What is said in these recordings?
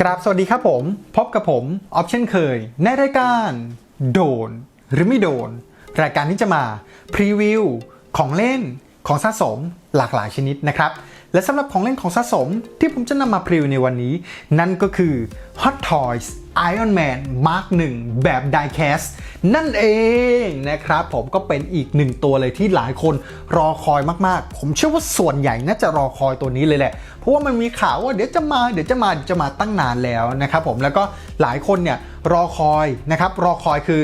กราบสวัสดีครับผม พบกับผมออฟเช่นเคย ในรายการโดนหรือไม่โดน รายการที่จะมาพรีวิวของเล่นของสะสมหลากหลายชนิดนะครับ และสำหรับของเล่นของสะสมที่ผมจะนำมาพรีวิวในวันนี้ นั่นก็คือ Hot Toys Iron Man Mark 1 แบบ Diecast นั่นเองนะครับ ผมก็เป็นอีกหนึ่งตัวเลยที่หลายคนรอคอยมากๆ ผมเชื่อว่าส่วนใหญ่น่าจะรอคอยตัวนี้เลยแหละ เพราะว่ามันมีข่าวว่าเดี๋ยวจะมาเดี๋ยวจะมาเดี๋ยวจะมาตั้งนานแล้วนะครับผมแล้วก็หลายคนเนี่ยรอคอยนะครับรอคอยคือ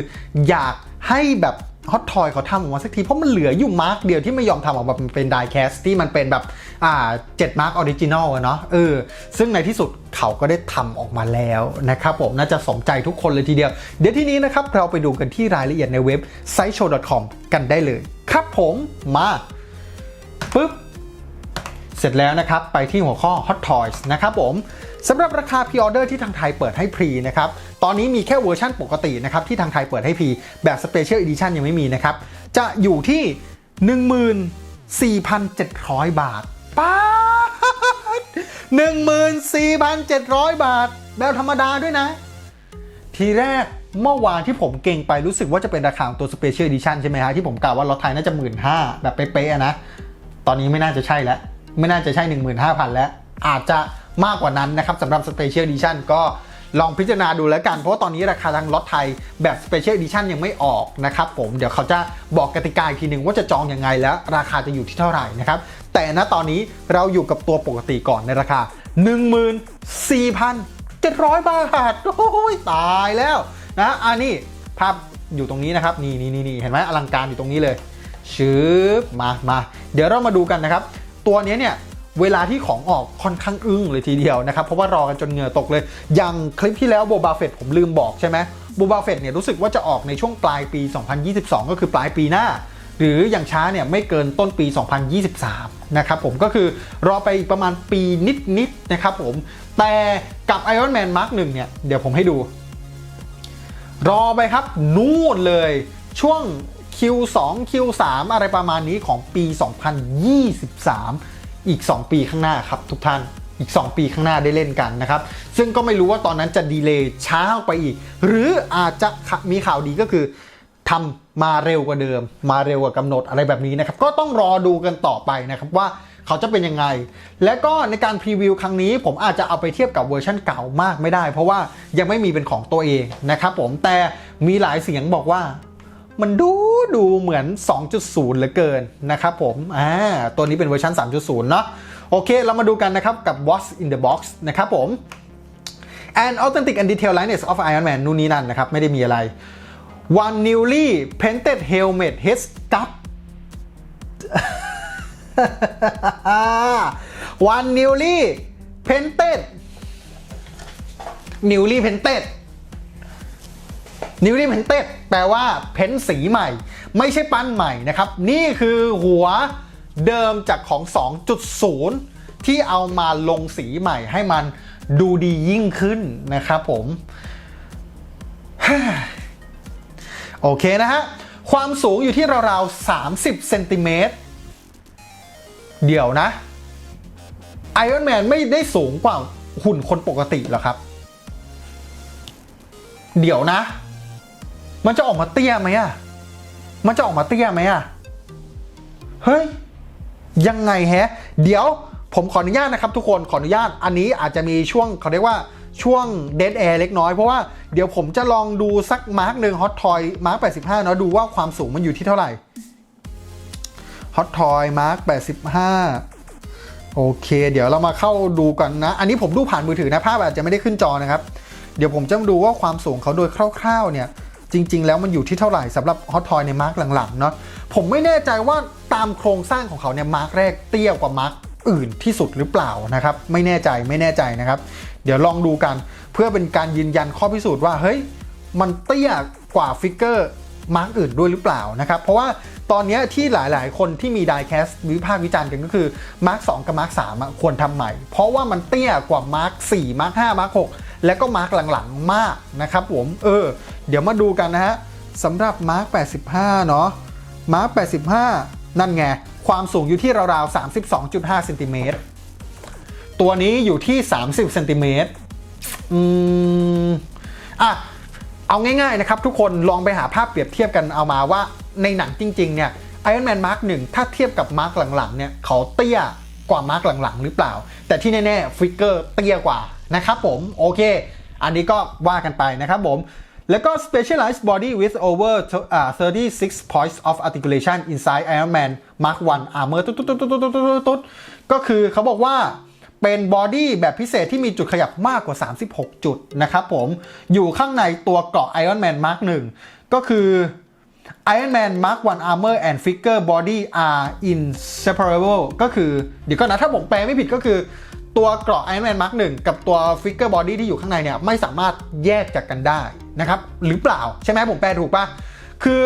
อยากให้แบบฮอตทอยเขาทำออกมาสักทีเพราะมันเหลืออยู่มาร์กเดียวที่ไม่ยอมทำออกมาเป็นไดแคสที่มันเป็นแบบอ่าเจ็ดมาร์กออริจินอลอะเนาะเออซึ่งในที่สุดเขาก็ได้ทำออกมาแล้วนะครับผมน่าจะสมใจทุกคนเลยทีเดียว เดี๋ยวที่นี้นะครับ เราไปดูกันที่รายละเอียดในเว็บ sideshow.com กันได้เลย ครับผมมาปึ๊บ เสร็จแล้วนะครับ ไปที่หัวข้อ Hot Toys นะครับผมสำหรับราคาพ r ออเดอร์ที่ทางไทยเปิดให้พรีนะครับ ตอนนี้มีแค่เวอร์ชั่นปกตินะครับ ที่ทางไทยเปิดให้พรีแบบ Special Edition ยังไม่มีนะครับ จะอยู่ที่ 14,700 บาทป้าด14,700 บาท แบบธรรมดาด้วยนะ ทีแรกเมื่อวานที่ผมเก่งไปรู้สึกว่าจะเป็นราคาของตัว Special Edition ใช่ไหมฮะที่ผมกล่าวว่ารถไทยน่าจะ1 5ื่นห้าแบบเป๊ะๆนะ ตอนนี้ไม่น่าจะใช่แล้ว ไม่น่าจะใช่ 15,000 แล้ว อาจจะมากกว่านั้นนะครับสำหรับ Special Edition ก็ลองพิจารณาดูแล้วกัน เพราะาตอนนี้ราคาทางรถไทยแบบ Special Edition ยังไม่ออกนะครับผมเดี๋ยวเขาจะบอกกติกาอีกทีหนึ่งว่าจะจองยังไงแล้ว ราคาจะอยู่ที่เท่าไหร่นะครับ แต่ณตอนนี้เราอยู่กับตัวปกติก่อนในราคา 14,700 บาท โอ้ยตายแล้วนะอันนี้ภาพอยู่ตรงนี้นะครับ นี่นี่นี่เห็นไหมอลังการอยู่ตรงนี้เลยชืบมามาเดี๋ยวเรามาดูกันนะครับ ตัวนี้เนี่ยเวลาที่ของออกค่อนข้างอึ้งเลยทีเดียวนะครับ เพราะว่ารอกันจนเหงื่อตกเลย อย่างคลิปที่แล้วโบบาเฟตผมลืมบอกใช่ไหมโบบาเฟตเนี่ยรู้สึกว่าจะออกในช่วงปลายปี 2022 ก็คือปลายปีหน้า หรืออย่างช้าเนี่ยไม่เกินต้นปี 2023 นะครับผมก็คือรอไปอีกประมาณปีนิดๆนะครับผม แต่กับ Iron Man Mark 1เนี่ยเดี๋ยวผมให้ดู รอไปครับนู่นเลยช่วง Q2 Q3 อะไรประมาณนี้ของปี 2023 อีก 2 ปีข้างหน้าครับทุกท่านอีก 2 ปีข้างหน้าได้เล่นกันนะครับ ซึ่งก็ไม่รู้ว่าตอนนั้นจะดีเลย์ช้าออกไปอีก หรืออาจจะมีข่าวดีก็คือทำมาเร็วกว่าเดิม มาเร็วกว่ากำหนดอะไรแบบนี้นะครับ ก็ต้องรอดูกันต่อไปนะครับว่าเขาจะเป็นยังไง และก็ในการพรีวิวครั้งนี้ ผมอาจจะเอาไปเทียบกับเวอร์ชันเก่ามากไม่ได้ เพราะว่ายังไม่มีเป็นของตัวเองนะครับผมแต่มีหลายเสียงบอกว่า มันดูดูเหมือน 2.0 เหลือเกินนะครับผม อ่า ตัวนี้เป็นเวอร์ชัน3.0 เนาะ โอเค เรามาดูกันนะครับกับ What's in the Box นะครับผม and authentic and detailed likeness of Iron Man นู่นนี่นั่นนะครับ ไม่ได้มีอะไร one newly painted helmet head sculpt one newly painted newly painted นิวลี่เพนเต็ดแปลว่าเพ้นสีใหม่ ไม่ใช่ปั้นใหม่นะครับ นี่คือหัวเดิมจากของ 2.0 ที่เอามาลงสีใหม่ให้มันดูดียิ่งขึ้นนะครับผม โอเคนะฮะ ความสูงอยู่ที่ราวๆ 30 เซนติเมตร เดี๋ยวนะ ไอรอนแมนไม่ได้สูงกว่าหุ่นคนปกติหรอครับ เดี๋ยวนะ มันจะออกมาเตี้ยไหมอะมันจะออกมาเตี้ยไหมอะเฮ้ย ยังไงแฮะ เดี๋ยวผมขออนุญาตนะครับทุกคน ขออนุญาต อันนี้อาจจะมีช่วงเขาเรียกว่าช่วงเด a แอร์เล็กน้อย เพราะว่าเดี๋ยวผมจะลองดูสักมาร์กหนึ่งฮอตทอยมาร์ก85เนาะดูว่าความสูงมันอยู่ที่เท่าไหร่ฮอตทอยมาร์ก85โอเค เดี๋ยวเรามาเข้าดูกันนะ อันนี้ผมดูผ่านมือถือนะภาพอาจจะไม่ได้ขึ้นจอนะครับ เดี๋ยวผมจะมาดูว่าความสูงเขาโดยคร่าว ๆ เนี่ย จริง ๆ แล้วมันอยู่ที่เท่าไหร่สำหรับฮอตทอยในมาร์กหลังๆเนาะผมไม่แน่ใจว่าตามโครงสร้างของเขาเนี่ยมาร์กแรกเตี้ยกว่ามาร์กอื่นที่สุดหรือเปล่านะครับ ไม่แน่ใจไม่แน่ใจนะครับ เดี๋ยวลองดูกันเพื่อเป็นการยืนยันข้อพิสูจน์ว่าเฮ้ยมันเตี้ยกว่าฟิกเกอร์มาร์กอื่นด้วยหรือเปล่านะครับเพราะว่าตอนนี้ที่หลายๆ คนที่มีไดแคสวิพากษ์วิจารณ์กันก็คือมาร์ก2กับมาร์ก3ควรทำใหม่ เพราะว่ามันเตี้ยกว่ามาร์ก4มาร์ก5มาร์ก6แล้วก็มาร์กหลังๆมากนะครับผมเออ เดี๋ยวมาดูกันนะฮะสำหรับมาร์ก85 เนาะมาร์ก85 นั่นไง ความสูงอยู่ที่ราวๆ 32.5เซนติเมตรตัวนี้อยู่ที่ 30เซนติเมตรอืมอะเอาง่ายๆนะครับทุกคนลองไปหาภาพเปรียบเทียบกันเอามาว่าในหนังจริง ๆ เนี่ย Iron Man Mark 1ถ้าเทียบกับ Mark หลังๆ เนี่ยเขาเตี้ยกว่า Mark หลังๆ หรือเปล่า แต่ที่แน่ๆฟิกเกอร์เตี้ยกว่านะครับผม โอเค อันนี้ก็ว่ากันไปนะครับผม แล้วก็ specialized body with over uh, 36 points of articulation inside Iron Man Mark 1 armor ตุ๊ดตุ๊ดตุ๊ดตุ๊ดตุ๊ดตุ๊ดตุ๊ดก็คือเขาบอกว่าเป็นบอดี้แบบพิเศษที่มีจุดขยับมากกว่า 36 จุดนะครับผม อยู่ข้างในตัวเกราะ Iron Man Mark 1 ก็คือ Iron Man Mark 1 Armor and Figure Body are inseparable ก็คือ เดี๋ยวก็นะถ้าผมแปลไม่ผิดก็คือ ตัวเกราะ Iron Man Mark 1กับตัว Figure Body ที่อยู่ข้างในเนี่ยไม่สามารถแยกจากกันได้นะครับหรือเปล่าใช่ไหมผมแปลถูกปะคือ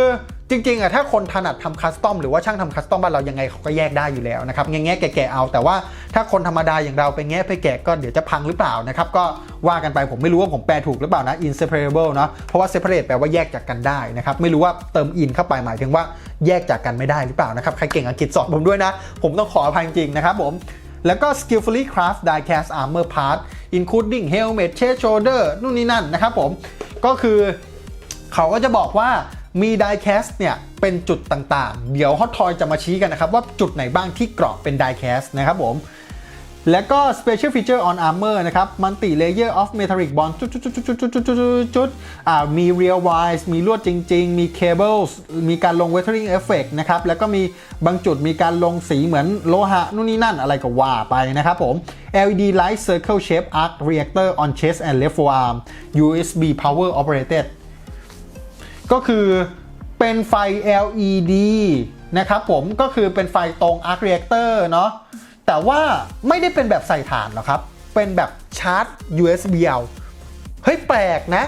จริงๆอะถ้าคนถนัดทำคัสตอมหรือว่าช่างทำคัสตอมบ้านเรายังไงเขาก็แยกได้อยู่แล้วนะครับแง่ๆแกะๆเอา แต่ว่าถ้าคนธรรมดาอย่างเราไปแง่ไปแกะก็เดี๋ยวจะพังหรือเปล่านะครับก็ว่ากันไปผมไม่รู้ว่าผมแปลถูกหรือเปล่านะ inseparable เนาะเพราะว่า separate แปลว่าแยกจากกันได้นะครับไม่รู้ว่าเติม in เข้าไปหมายถึงว่าแยกจากกันไม่ได้หรือเปล่านะครับใครเก่งอังกฤษสอนผมด้วยนะ ผมต้องขออภัยจริงๆนะครับผม แล้วก็ skillfully craft die cast armor part including helmet chest shoulder นู่นนี่นั่นนะครับผม ก็คือเขาก็จะบอกว่ามี die cast เนี่ยเป็นจุดต่างๆ เดี๋ยว Hot Toy จะมาชี้กันนะครับว่าจุดไหนบ้างที่เกราะเป็น die cast นะครับผม แล้วก็ special feature on armor นะครับ multi layer of metallic bond จุดจุดจุดจุดจุดจุดจุดจุดอ่ามี real wise มีลวดจริง ๆ มี cables มีการลง weathering effect นะครับ แล้วก็มีบางจุดมีการลงสีเหมือนโลหะนู่นนี่นั่นอะไรก็ว่าไปนะครับผม LED light circle shape arc reactor on chest and left forearm USB power operated ก็คือเป็นไฟ LED นะครับผมก็คือเป็นไฟตรง arc reactor เนาะ แต่ว่าไม่ได้เป็นแบบใส่ถ่านหรอกครับ เป็นแบบชาร์จ USB เอาเฮ้ยแปลกนะ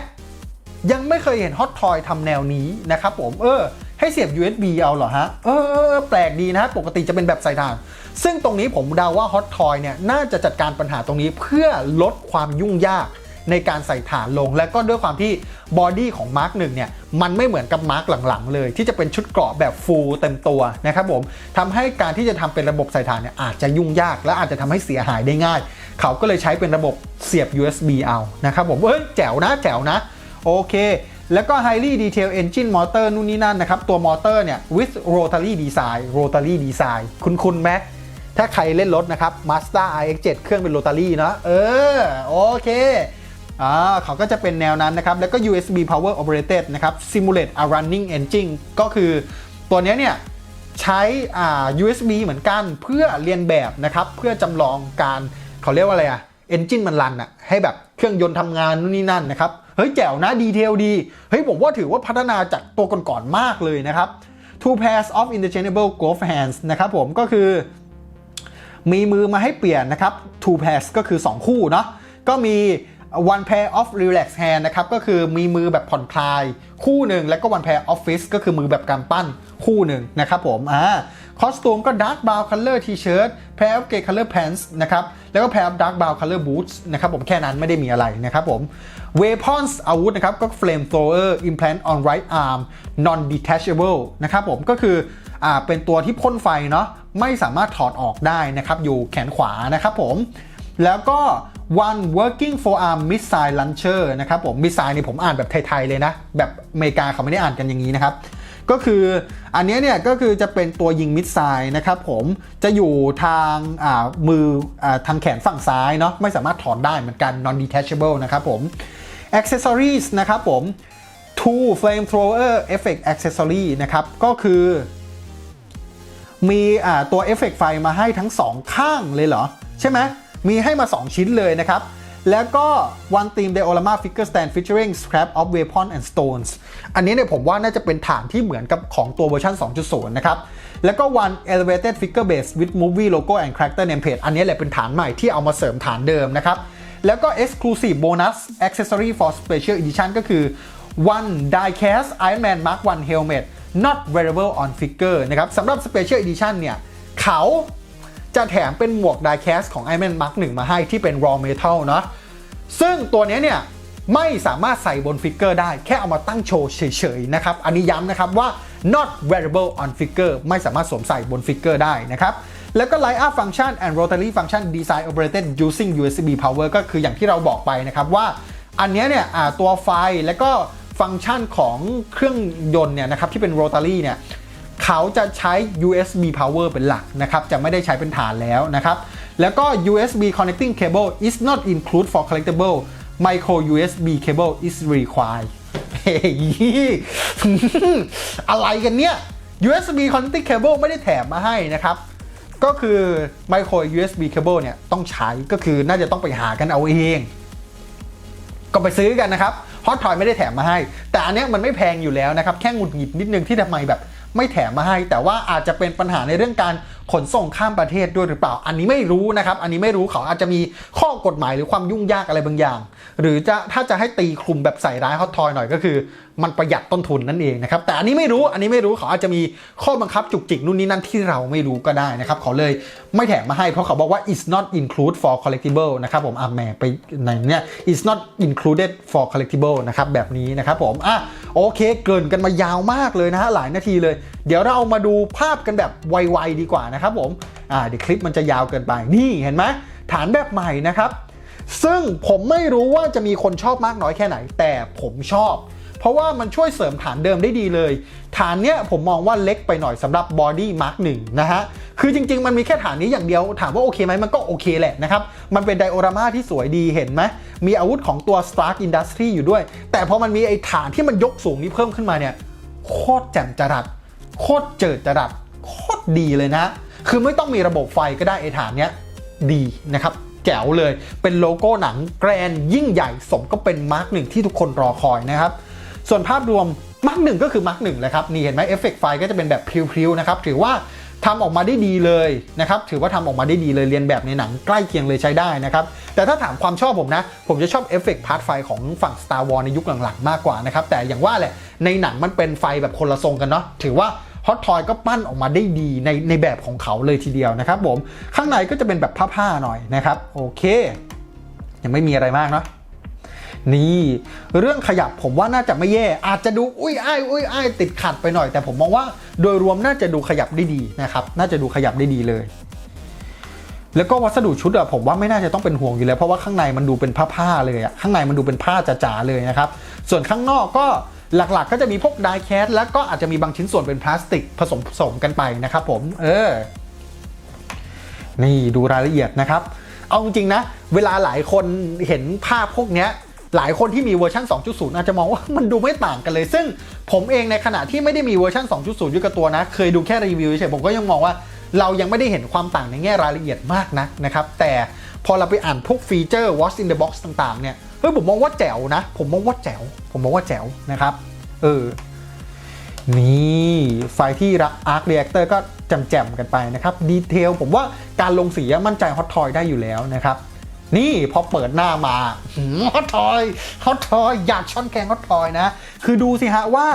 ยังไม่เคยเห็น Hot Toy ทำแนวนี้นะครับผม เออ ให้เสียบ USB เอาเหรอฮะ เออเออแปลกดีนะ ปกติจะเป็นแบบใส่ถ่าน ซึ่งตรงนี้ผมเดาว่า Hot Toy เนี่ย น่าจะจัดการปัญหาตรงนี้เพื่อลดความยุ่งยาก ในการใส่ฐานลง และก็ด้วยความที่บอดี้ของมาร์กหนึ่งเนี่ยมันไม่เหมือนกับมาร์กหลังๆ เลย ที่จะเป็นชุดเกราะแบบฟูลเต็มตัวนะครับผมทำให้การที่จะทำเป็นระบบใส่ฐานเนี่ยอาจจะยุ่งยาก และอาจจะทำให้เสียหายได้ง่าย เขาก็เลยใช้เป็นระบบเสียบ USB เอานะครับผมเอ้ยแจ๋วนะแจ๋วนะโอเคแล้วก็ highly detailed engine motor นู่นนี่นั่นนะครับ ตัวมอเตอร์เนี่ย with rotary design rotary design คุณคุณไหมถ้าใครเล่นรถนะครับ Mazda RX-7 เครื่องเป็นโรตารี่เนาะเออ โอเค อ่าเขาก็จะเป็นแนวนั้นนะครับ แล้วก็ USB power operated นะครับ simulate a running engine ก็คือตัวเนี้ยเนี่ยใช้อ่า USB เหมือนกันเพื่อเรียนแบบนะครับ เพื่อจำลองการเขาเรียกว่าอะไรอะ engine มันรันอะให้แบบเครื่องยนต์ทำงานนู่นนี่นั่นนะครับ เฮ้ยแจ๋วนะดีเทลดี เฮ้ยผมว่าถือว่าพัฒนาจากตัวก่อนๆมากเลยนะครับ two pairs of interchangeable glove hands นะครับผมก็คือ มีมือมาให้เปลี่ยนนะครับ two pairs ก็คือ 2 คู่เนาะก็มี one pair of relax hand นะครับก็คือมีมือแบบผ่อนคลายคู่หนึ่งแล้วก็ one pair of fist ก็คือมือแบบกำปั้นคู่หนึ่งนะครับผมอ่าคอสตูมก็ dark brown color t-shirt pair of gray color pants นะครับแล้วก็ pair of dark brown color boots นะครับผมแค่นั้นไม่ได้มีอะไรนะครับผม weapons อาวุธนะครับก็ flame thrower implant on right arm non detachable นะครับผมก็คืออ่าเป็นตัวที่พ่นไฟเนาะไม่สามารถถอดออกได้นะครับอยู่แขนขวานะครับผมแล้วก็ one working forearm missile launcher นะครับผม missile นี่ผมอ่านแบบไทย ๆ เลยนะ แบบอเมริกาเขาไม่ได้อ่านกันอย่างนี้นะครับ ก็คืออันนี้เนี่ยก็คือจะเป็นตัวยิงมิสไซล์นะครับผมจะอยู่ทางามืออทางแขนฝั่งซ้ายเนาะไม่สามารถถอดได้เหมือนกัน non detachable นะครับผม accessories นะครับผม two flamethrower effect accessory นะครับ ก็คือ มีอ่าตัวเอฟเฟกต์ไฟมาให้ทั้ง2ข้างเลยเหรอ ใช่ไหม มีให้มา 2 ชิ้นเลยนะครับ แล้วก็ one team diorama figure stand featuring scrap of weapon and stones อันนี้เนี่ยผมว่าน่าจะเป็นฐานที่เหมือนกับของตัวเวอร์ชัน2.0 นะครับ แล้วก็ one elevated figure base with movie logo and character name plate อันนี้แหละเป็นฐานใหม่ที่เอามาเสริมฐานเดิมนะครับ แล้วก็ exclusive bonus accessory for special edition ก็คือ one die cast Iron Man Mark 1 helmet not wearable on figure นะครับสำหรับ Special Edition เนี่ย เขา จะแถมเป็นหมวก die cast ของ Iron Man Mark 1 มาให้ที่เป็น raw metal เนาะซึ่งตัวนี้เนี่ยไม่สามารถใส่บนฟิกเกอร์ได้แค่เอามาตั้งโชว์เฉยๆนะครับ อันนี้ย้ำนะครับว่า not wearable on figure ไม่สามารถสวมใส่บนฟิกเกอร์ได้นะครับ แล้วก็ Light Up Function and Rotary Function Design Operated using USB Power ก็คืออย่างที่เราบอกไปนะครับว่า อันนี้เนี่ยตัวไฟแล้วก็ฟังก์ชันของเครื่องยนต์เนี่ยนะครับที่เป็น Rotary เนี่ย เขาจะใช้ USB power เป็นหลักนะครับ จะไม่ได้ใช้เป็นฐานแล้วนะครับ แล้วก็ USB connecting cable is not include for collectible micro USB cable is required เฮ้ยอะไรกันเนี่ย USB connecting cable ไม่ได้แถมมาให้นะครับ ก็คือ micro USB cable เนี่ยต้องใช้ก็คือน่าจะต้องไปหากันเอาเอง ก็ไปซื้อกันนะครับฮอตทอยไม่ได้แถมมาให้ แต่อันเนี้ยมันไม่แพงอยู่แล้วนะครับ แค่หงุดหงิดนิดนึงที่ทำไมแบบ ไม่แถมมาให้ แต่ว่าอาจจะเป็นปัญหาในเรื่องการขนส่งข้ามประเทศด้วยหรือเปล่า อันนี้ไม่รู้นะครับ อันนี้ไม่รู้เขาอาจจะมีข้อกฎหมายหรือความยุ่งยากอะไรบางอย่าง หรือจะถ้าจะให้ตีคลุมแบบใส่ร้ายฮอตทอยหน่อยก็คือ มันประหยัดต้นทุนนั่นเองนะครับ แต่อันนี้ไม่รู้ อันนี้ไม่รู้เขาอาจจะมีข้อบังคับจุกจิกนู่นนี่นั่นที่เราไม่รู้ก็ได้นะครับเขาเลยไม่แถมมาให้เพราะเขาบอกว่า is not include for collectible นะครับผมอะแหมไปในเนี่ย is not included for collectible นะครับแบบนี้นะครับผมอะ โอเค เกินกันมายาวมากเลยนะฮะหลายนาทีเลย เดี๋ยวเรามาดูภาพกันแบบไวๆดีกว่านะครับผมอ่าเดี๋ยวคลิปมันจะยาวเกินไปนี่เห็นไหมฐานแบบใหม่นะครับ ซึ่งผมไม่รู้ว่าจะมีคนชอบมากน้อยแค่ไหน แต่ผมชอบ เพราะว่ามันช่วยเสริมฐานเดิมได้ดีเลย ฐานเนี้ยผมมองว่าเล็กไปหน่อยสำหรับบอดี้มาร์กหนึ่งนะฮะ คือจริง ๆ มันมีแค่ฐานนี้อย่างเดียว ถามว่าโอเคไหมมันก็โอเคแหละนะครับ มันเป็นไดโอรามาที่สวยดีเห็นไหมมีอาวุธของตัว Stark Industry อยู่ด้วย แต่พอมันมีไอ้ฐานที่มันยกสูงนี้เพิ่มขึ้นมาเนี่ยโคตรแจ่มจรัสโคตรเจิดจรัสโคตรดีเลยนะ คือไม่ต้องมีระบบไฟก็ได้ไอ้ฐานเนี้ยดีนะครับแจ๋วเลย เป็นโลโก้หนังแกรนยิ่งใหญ่สมก็เป็นมาร์กหนึ่งที่ทุกคนรอคอยนะครับ ส่วนภาพรวมมาร์กหนึ่งก็คือมาร์กหนึ่งเลยครับนี่เห็นไหมเอฟเฟกต์ไฟก็จะเป็นแบบพริ้วๆนะครับถือว่าทำออกมาได้ดีเลยนะครับถือว่าทำออกมาได้ดีเลยเรียนแบบในหนังใกล้เคียงเลยใช้ได้นะครับแต่ถ้าถามความชอบผมนะ ผมจะชอบเอฟเฟกต์พาร์ทไฟของฝั่ง Star Wars ในยุคหลังๆ มากกว่านะครับแต่อย่างว่าแหละในหนังมันเป็นไฟแบบคนละทรงกันเนาะถือว่าฮอตทอยก็ปั้นออกมาได้ดีในในแบบของเขาเลยทีเดียวนะครับผมข้างในก็จะเป็นแบบผ้าๆหน่อยนะครับโอเค ยังไม่มีอะไรมากเนาะ นี่ เรื่องขยับผมว่าน่าจะไม่แย่ อาจจะดูอุ้ยอ้ายอุ้ยอ้ายติดขัดไปหน่อย แต่ผมมองว่าโดยรวมน่าจะดูขยับได้ดีนะครับ น่าจะดูขยับได้ดีเลย แล้วก็วัสดุชุดอะผมว่าไม่น่าจะต้องเป็นห่วงอยู่แล้วเพราะว่าข้างในมันดูเป็นผ้าๆเลยอะข้างในมันดูเป็นผ้าจ๋าๆเลยนะครับ ส่วนข้างนอกก็หลักๆ ก็จะมีพวกไดแคสแล้วก็อาจจะมีบางชิ้นส่วนเป็นพลาสติกผสมผสมกันไปนะครับผม เออ นี่ดูรายละเอียดนะครับ เอาจริงนะ เวลาหลายคนเห็นภาพพวกเนี้ย หลายคนที่มีเวอร์ชัน2.0 อาจจะมองว่ามันดูไม่ต่างกันเลย ซึ่งผมเองในขณะที่ไม่ได้มีเวอร์ชัน2.0 อยู่กับตัวนะ เคยดูแค่รีวิวเฉยๆผมก็ยังมองว่าเรายังไม่ได้เห็นความต่างในแง่รายละเอียดมากนักนะครับ แต่พอเราไปอ่านพวกฟีเจอร์ What's in the box ต่างๆ เนี่ย เฮ้ยผมมองว่าแจ๋วนะ ผมมองว่าแจ๋ว ผมมองว่าแจ๋วนะครับ เออ นี่ไฟที่ Arc Reactor ก็แจ่มๆกันไปนะครับ ดีเทลผมว่าการลงสีมั่นใจฮอตทอยได้อยู่แล้วนะครับ นี่พอเปิดหน้ามาฮอตทอยฮอตทอยอยากช้อนแกงฮอตทอยนะ คือดูสิฮะว่า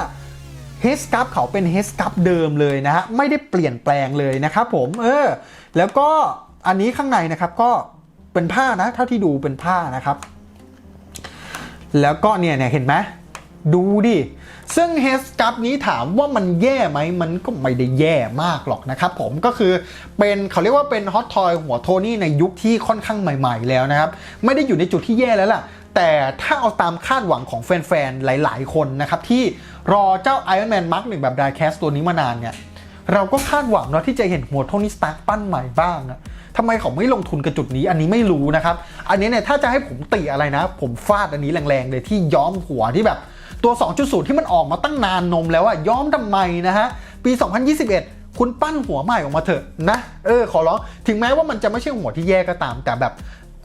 เฮสกับเขาเป็นเฮสกับเดิมเลยนะฮะ ไม่ได้เปลี่ยนแปลงเลยนะครับผม เออ แล้วก็อันนี้ข้างในนะครับก็เป็นผ้านะ เท่าที่ดูเป็นผ้านะครับ แล้วก็เนี่ยเนี่ยเห็นไหมดูดิ ซึ่งเฮสกับนี้ถามว่ามันแย่ไหมมันก็ไม่ได้แย่มากหรอกนะครับผมก็คือเป็นเขาเรียกว่าเป็นฮอตทอยหัวโทนี่ในยุคที่ค่อนข้างใหม่ ๆ แล้วนะครับ ไม่ได้อยู่ในจุดที่แย่แล้วล่ะ แต่ถ้าเอาตามคาดหวังของแฟนๆ หลาย ๆ คนนะครับ ที่รอเจ้า Iron Man Mark 1แบบไดแคสตัวนี้มานานเนี่ยเราก็คาดหวังเนาะที่จะเห็นหัวโทนี่สตาร์ปั้นใหม่บ้างอะทำไมเขาไม่ลงทุนกับจุดนี้อันนี้ไม่รู้นะครับ อันนี้เนี่ยถ้าจะให้ผมติอะไรนะ ผมฟาดอันนี้แรงๆเลยที่ย้อมหัวที่แบบ ตัว 2.0 ที่มันออกมาตั้งนานนมแล้วอะย้อมทำไมนะฮะ ปี 2021 คุณปั้นหัวใหม่ออกมาเถอะนะ เออ ขอร้อง ถึงแม้ว่ามันจะไม่ใช่หัวที่แย่ก็ตาม แต่แบบ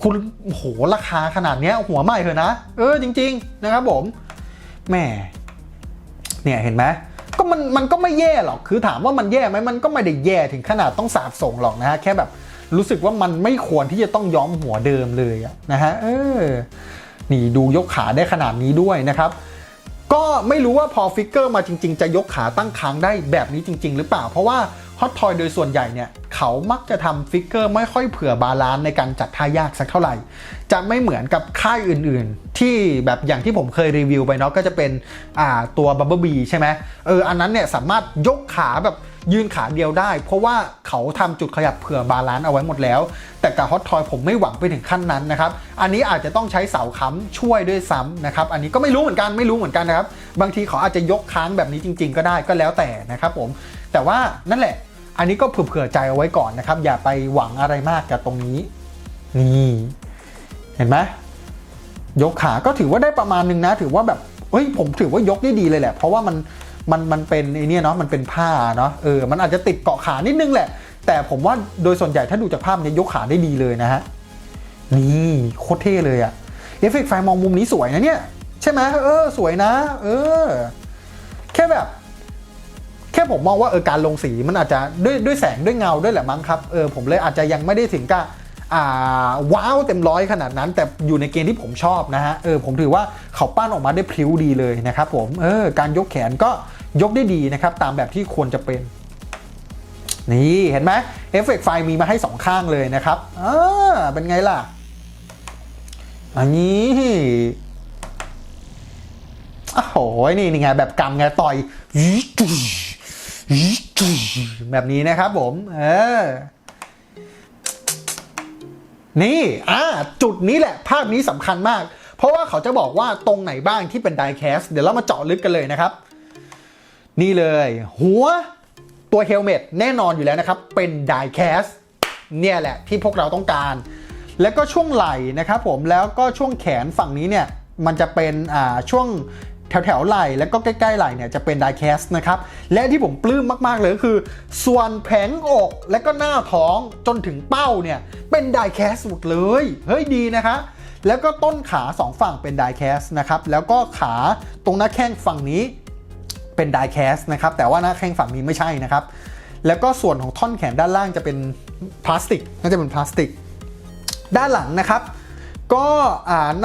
คุณโหราคาขนาดนี้หัวใหม่เถอะนะ เออ จริง ๆ นะครับผม แหม เนี่ยเห็นไหมก็มันมันก็ไม่แย่หรอก คือถามว่ามันแย่ไหมมันก็ไม่ได้แย่ถึงขนาดต้องสาบส่งหรอกนะฮะ แค่แบบรู้สึกว่ามันไม่ควรที่จะต้องย้อมหัวเดิมเลยอะนะฮะ เออ นี่ดูยกขาได้ขนาดนี้ด้วยนะครับ ก็ไม่รู้ว่าพอฟิกเกอร์มาจริง ๆ จะยกขาตั้งค้างได้แบบนี้จริง ๆ หรือเปล่า เพราะว่าฮอตทอยโดยส่วนใหญ่เนี่ยเขามักจะทำฟิกเกอร์ไม่ค่อยเผื่อบาลานซ์ในการจัดท่ายากสักเท่าไหร่ จะไม่เหมือนกับค่ายอื่นๆ ที่แบบอย่างที่ผมเคยรีวิวไปเนาะก็จะเป็นอ่าตัวบับเบิลบีใช่ไหมเอออันนั้นเนี่ยสามารถยกขาแบบ ยืนขาเดียวได้ เพราะว่าเขาทำจุดขยับเผื่อบาลานซ์เอาไว้หมดแล้ว แต่กับฮอตทอยผมไม่หวังไปถึงขั้นนั้นนะครับ อันนี้อาจจะต้องใช้เสาค้ำช่วยด้วยซ้ำนะครับ อันนี้ก็ไม่รู้เหมือนกันไม่รู้เหมือนกันนะครับ บางทีเขาอาจจะยกค้างแบบนี้จริง ๆ ก็ได้ก็แล้วแต่นะครับผม แต่ว่านั่นแหละ อันนี้ก็เผื่อๆใจเอาไว้ก่อนนะครับ อย่าไปหวังอะไรมากกับตรงนี้ นี่เห็นไหมยกขาก็ถือว่าได้ประมาณนึงนะ ถือว่าแบบเฮ้ยผมถือว่ายกได้ดีเลยแหละ เพราะว่ามัน มันมันเป็นไอเนี่ยเนาะมันเป็นผ้าเนาะเออมันอาจจะติดเกาะขานิดนึงแหละ แต่ผมว่าโดยส่วนใหญ่ถ้าดูจากภาพเนี่ยยกขาได้ดีเลยนะฮะนี่โคตรเท่เลยอะเอฟเฟกต์ไฟมองมุมนี้สวยนะเนี่ย ใช่ไหมเออ สวยนะ เออ แค่แบบ แค่ผมมองว่าเออการลงสีมันอาจจะด้วยด้วยแสงด้วยเงาด้วยแหละมั้งครับเออผมเลยอาจจะยังไม่ได้ถึงกับอ่าว้าวเต็มร้อยขนาดนั้น แต่อยู่ในเกณฑ์ที่ผมชอบนะฮะเออผมถือว่าเขาปั้นออกมาได้พริ้วดีเลยนะครับผมเออการยกแขนก็ ยกได้ดีนะครับ ตามแบบที่ควรจะเป็น นี่เห็นไหมเอฟเฟกต์ไฟมีมาให้สองข้างเลยนะครับอ่าเป็นไงล่ะ อันนี้โอ้โหนี่นี่ไงแบบกำไงต่อยแบบนี้นะครับผม เออ นี่อ่าจุดนี้แหละ ภาพนี้สำคัญมาก เพราะว่าเขาจะบอกว่าตรงไหนบ้างที่เป็นไดแคส เดี๋ยวเรามาเจาะลึกกันเลยนะครับ นี่เลย หัวตัวเฮลเมตแน่นอนอยู่แล้วนะครับ เป็นไดแคสเนี่ยแหละที่พวกเราต้องการ แล้วก็ช่วงไหล่นะครับผมแล้วก็ช่วงแขนฝั่งนี้เนี่ย มันจะเป็นอ่าช่วงแถวแถวไหล่แล้วก็ใกล้ๆไหล่เนี่ยจะเป็นไดแคสนะครับ และที่ผมปลื้มมากๆเลยก็คือ ส่วนแผงอกและก็หน้าท้องจนถึงเป้าเนี่ยเป็นไดแคสหมดเลย เฮ้ยดีนะคะแล้วก็ต้นขาสองฝั่งเป็นไดแคสนะครับ แล้วก็ขาตรงหน้าแข้งฝั่งนี้ เป็นไดแคสนะครับแต่ว่าหน้าแข้งฝั่งนี้ไม่ใช่นะครับ แล้วก็ส่วนของท่อนแขนด้านล่างจะเป็นพลาสติกน่าจะเป็นพลาสติก ด้านหลังนะครับ ก็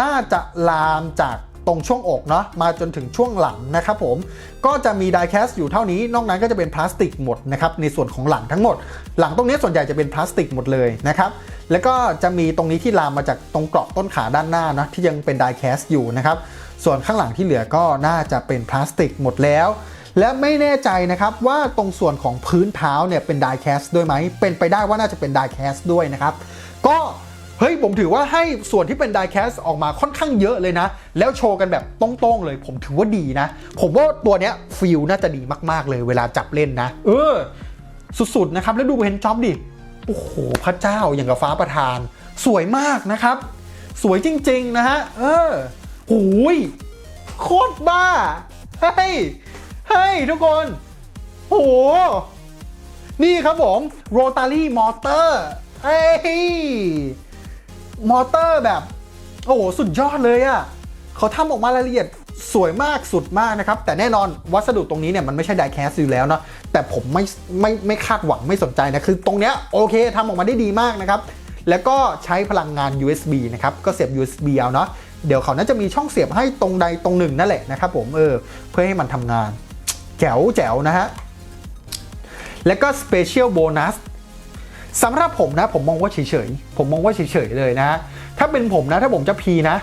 น่าจะลามจากตรงช่วงอกเนาะมาจนถึงช่วงหลังนะครับผมก็จะมีไดแคสอยู่เท่านี้ นอกนั้นก็จะเป็นพลาสติกหมดนะครับในส่วนของหลังทั้งหมด หลังตรงนี้ส่วนใหญ่จะเป็นพลาสติกหมดเลยนะครับแล้วก็จะมีตรงนี้ที่ลามมาจากตรงเกราะต้นขาด้านหน้านะที่ยังเป็นไดแคสอยู่นะครับ ส่วนข้างหลังที่เหลือก็น่าจะเป็นพลาสติกหมดแล้ว และไม่แน่ใจนะครับว่าตรงส่วนของพื้นเท้าเนี่ยเป็นไดแคสด้วยไหม เป็นไปได้ว่าน่าจะเป็นไดแคสด้วยนะครับ ก็เฮ้ยผมถือว่าให้ส่วนที่เป็นไดแคสออกมาค่อนข้างเยอะเลยนะ แล้วโชว์กันแบบตรงๆเลย ผมถือว่าดีนะ ผมว่าตัวเนี้ยฟิลน่าจะดีมากๆเลยเวลาจับเล่นนะ เออ สุดๆนะครับ แล้วดูเห็นจ็อบดิ โอ้โห พระเจ้าอย่างกับฟ้าประทาน สวยมากนะครับ สวยจริง ๆ นะฮะ เออ หูยโคตรบ้า เฮ้ย เฮ้ย ทุกคน โห นี่ครับผม Rotary Motor เฮ้ย มอเตอร์แบบ โอ้โห สุดยอดเลยอะ่ะเขาทำออกมารายละเอียดสวยมากสุดมากนะครับ แต่แน่นอนวัสดุตรงนี้เนี่ยมันไม่ใช่ไดแคสอยู่แล้วเนาะแต่ผมไม่ไม่ไม่คาดหวังไม่สนใจนะ คือตรงเนี้ยโอเคทำออกมาได้ดีมากนะครับ แล้วก็ใช้พลังงาน USB นะครับ ก็เสียบ USB เอาเนาะ เดี๋ยวเขาน่าจะมีช่องเสียบให้ตรงใดตรงหนึ่งนั่นแหละนะครับผมเออเพื่อให้มันทำงาน แจ๋วแจ๋วนะฮะ แล้วก็ Special Bonus สำหรับผมนะ ผมมองว่าเฉยๆ ผมมองว่าเฉยๆเลยนะ ถ้าเป็นผมนะ ถ้าผมจะพีนะ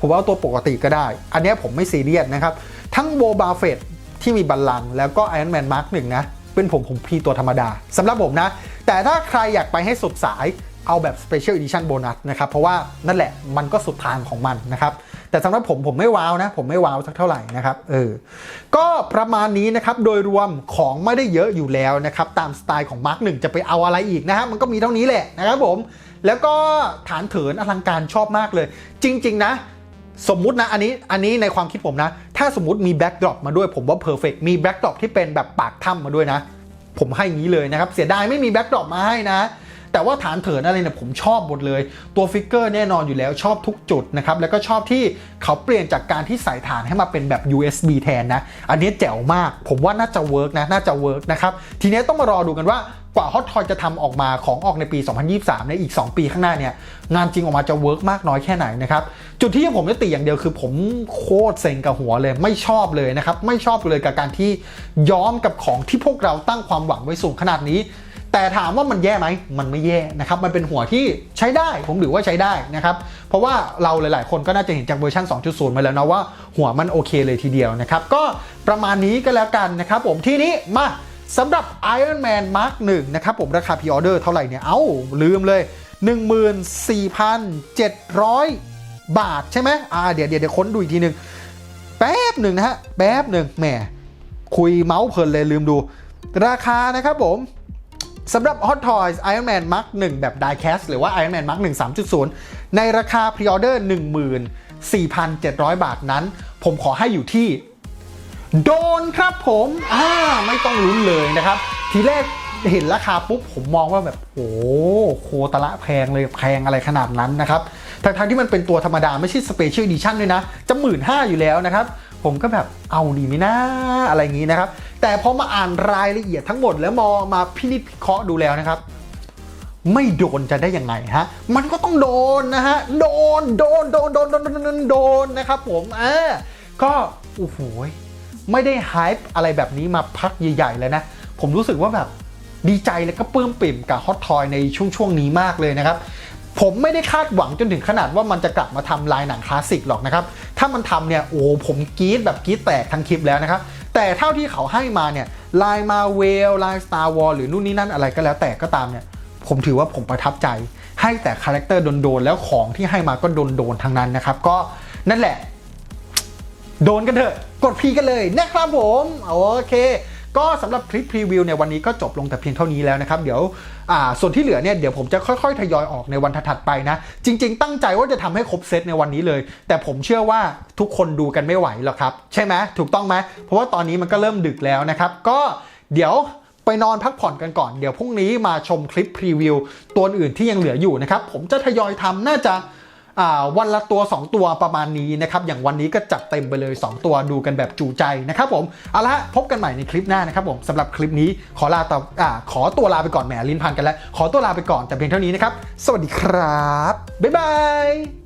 ผมเอาตัวปกติก็ได้ อันนี้ผมไม่ซีเรียสนะครับ ทั้งโบบาเฟตที่มีบัลลัง แล้วก็ไอรอนแมนมาร์คหนึ่งนะ เป็นผมผมพีตัวธรรมดาสำหรับผมนะ แต่ถ้าใครอยากไปให้สุดสาย เอาแบบ Special Edition Bonus นะครับ เพราะว่านั่นแหละมันก็สุดทางของมันนะครับ แต่สำหรับผมผมไม่ว้าวนะ ผมไม่ว้าวสักเท่าไหร่นะครับเออก็ประมาณนี้นะครับ โดยรวมของไม่ได้เยอะอยู่แล้วนะครับ ตามสไตล์ของมาร์กหนึ่งจะไปเอาอะไรอีกนะฮะมันก็มีเท่านี้แหละนะครับผม แล้วก็ฐานเถินอลังการชอบมากเลย จริง ๆ นะสมมุตินะอันนี้อันนี้ในความคิดผมนะ ถ้าสมมติมีแบ็กดรอปมาด้วยผมว่าเพอร์เฟกมีแบ็กดรอปที่เป็นแบบปากถ้ำมาด้วยนะ ผมให้งนี้เลยนะครับ เสียดายไม่มีแบ็กดรอปมาให้นะ แต่ว่าฐานเถินอะไรเนี่ยผมชอบหมดเลย ตัวฟิกเกอร์แน่นอนอยู่แล้วชอบทุกจุดนะครับ แล้วก็ชอบที่เขาเปลี่ยนจากการที่ใส่ฐานให้มาเป็นแบบ USB แทนนะ อันนี้แจ๋วมาก ผมว่าน่าจะเวิร์กนะ น่าจะเวิร์กนะครับ ทีนี้ต้องมารอดูกันว่ากว่า Hot Toy จะทำออกมาของออกในปี 2023 ในอีก 2 ปีข้างหน้าเนี่ย งานจริงออกมาจะเวิร์กมากน้อยแค่ไหนนะครับ จุดที่ผมจะติอย่างเดียวคือผมโคตรเซ็งกับหัวเลย ไม่ชอบเลยนะครับ ไม่ชอบเลยกับการที่ย้อมกับของที่พวกเราตั้งความหวังไว้สูงขนาดนี้ แต่ถามว่ามันแย่ไหมมันไม่แย่นะครับมันเป็นหัวที่ใช้ได้ผมถือว่าใช้ได้นะครับเพราะว่าเราหลาย ๆ คนก็น่าจะเห็นจากเวอร์ชัน2.0 มาแล้วนะว่าหัวมันโอเคเลยทีเดียวนะครับก็ประมาณนี้ก็แล้วกันนะครับผมที่นี้มาสำหรับ Iron Man Mark 1นะครับผมราคาพ r ออเดอร์เท่าไหร่เนี่ยเอ้าลืมเลย 14,700 บาทใช่ไหมอ่าเดี๋ยวเดี๋ยวเดี๋ยวค้นดูอีกทีหนึ่งแป๊บหนึ่งนะฮะแป๊บหนึ่งแหมคุยเมาส์เพลินเลยลืมดู ราคานะครับผม สำหรับ Hot Toys Iron Man Mark 1 แบบ Die Cast หรือว่า Iron Man Mark 1 3.0 ในราคาพรีออเดอร์ 14,700 บาทนั้น ผมขอให้อยู่ที่ โดนครับผมอ่าไม่ต้องลุ้นเลยนะครับ ทีแรกเห็นราคาปุ๊บผมมองว่าแบบ โอ้โคตรละแพงเลยแพงอะไรขนาดนั้นนะครับ แต่ทางที่มันเป็นตัวธรรมดาไม่ใช่สเปเชียลดิชั่นด้วยนะ จะหมื่นห้าอยู่แล้วนะครับ ผมก็แบบเอาดีไหมนะอะไรอย่างนี้นะครับ แต่พอมาอ่านรายละเอียดทั้งหมดแล้วมอมาพินิจพิเคราะห์ดูแล้วนะครับไม่โดนจะได้ยังไงฮะ มันก็ต้องโดนนะฮะ โดน โดน โดน โดน โดน โดน โดน นะครับผมอ่าก็โอ้โหไม่ได้ไฮป์อะไรแบบนี้มาพักใหญ่ๆเลยนะ ผมรู้สึกว่าแบบดีใจแล้วก็ปลื้มปิ่มกับฮอตทอยในช่วงช่วงนี้มากเลยนะครับ ผมไม่ได้คาดหวังจนถึงขนาดว่ามันจะกลับมาทำลายหนังคลาสสิกหรอกนะครับ ถ้ามันทำเนี่ยโอ้ผมกรี๊ดแบบกรี๊ดแตกทั้งคลิปแล้วนะครับ แต่เท่าที่เขาให้มาเนี่ยลายมาเวลลาย Star Wars หรือนู่นนี่นั่นอะไรก็แล้วแต่ก็ตามเนี่ยผมถือว่าผมประทับใจ ให้แต่คาแรคเตอร์โดนๆแล้วของที่ให้มาก็โดนๆทั้งนั้นนะครับ ก็นั่นแหละ โดนกันเถอะ กดพีกันเลยนะครับผม โอเค ก็สำหรับคลิปพรีวิวในวันนี้ก็จบลงแต่เพียงเท่านี้แล้วนะครับ เดี๋ยวส่วนที่เหลือเนี่ยเดี๋ยวผมจะค่อยๆ ทยอยออกในวันถัดไปนะ จริง ๆ ตั้งใจว่าจะทำให้ครบเซตในวันนี้เลย แต่ผมเชื่อว่าทุกคนดูกันไม่ไหวหรอกครับ ใช่ไหมถูกต้องไหมเพราะว่าตอนนี้มันก็เริ่มดึกแล้วนะครับก็เดี๋ยวไปนอนพักผ่อนกันก่อน เดี๋ยวพรุ่งนี้มาชมคลิปพรีวิวตัวอื่นที่ยังเหลืออยู่นะครับผมจะทยอยทำน่าจะ วันละตัว 2 ตัวประมาณนี้นะครับอย่างวันนี้ก็จัดเต็มไปเลย 2 ตัวดูกันแบบจูใจนะครับผมเอาละพบกันใหม่ในคลิปหน้านะครับผมสำหรับคลิปนี้ขอลาต่ออขอตัวลาไปก่อนแหมลิ้นพันกันแล้ว ขอตัวลาไปก่อนแต่เพียงเท่านี้นะครับ สวัสดีครับ บ๊ายบาย